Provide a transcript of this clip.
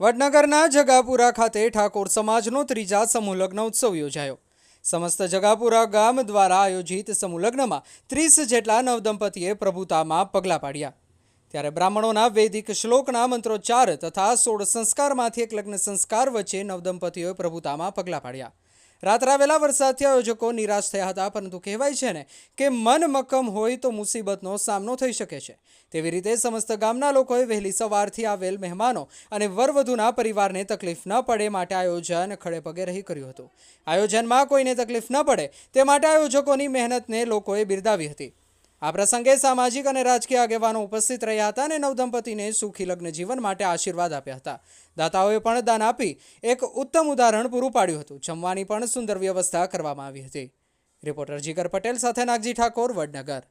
વડનગરના જગાપુરા ખાતે ઠાકોર સમાજનો ત્રીજા સમૂહ ઉત્સવ યોજાયો. સમસ્ત જગાપુરા ગામ દ્વારા આયોજિત સમૂહ લગ્નમાં ત્રીસ જેટલા નવદંપતીએ પ્રભુતામાં પગલાં પાડ્યા. ત્યારે બ્રાહ્મણોના વૈદિક શ્લોકના મંત્રોચ્ચાર તથા સોળ સંસ્કારમાંથી એક લગ્ન સંસ્કાર વચ્ચે નવદંપતીઓએ પ્રભુતામાં પગલાં પાડ્યા. રાત્રાવેલા વરસાદથી આયોજકો નિરાશ થયા હતા, પરંતુ કહેવાય છે ને કે મન મક્કમ હોય તો મુસીબતનો સામનો થઈ શકે છે. તેવી રીતે સમસ્ત ગામના લોકોએ વહેલી સવારથી આવેલ મહેમાનો અને વરવધુના પરિવારને તકલીફ ન પડે માટે આયોજન ખડે પગે રહી કર્યું હતું. આયોજનમાં કોઈને તકલીફ ન પડે તે માટે આયોજકોની મહેનતને લોકોએ બિરદાવી હતી. આ પ્રસંગે સામાજિક અને રાજકીય આગેવાનો ઉપસ્થિત રહ્યા હતા અને નવદંપતીને સુખી લગ્ન જીવન માટે આશીર્વાદ આપ્યા હતા. દાતાઓએ પણ દાન આપી એક ઉત્તમ ઉદાહરણ પૂરું પાડ્યું હતું. જમવાની પણ સુંદર વ્યવસ્થા કરવામાં આવી હતી. રિપોર્ટર જીગર પટેલ સાથે નાગજી ઠાકોર, વડનગર.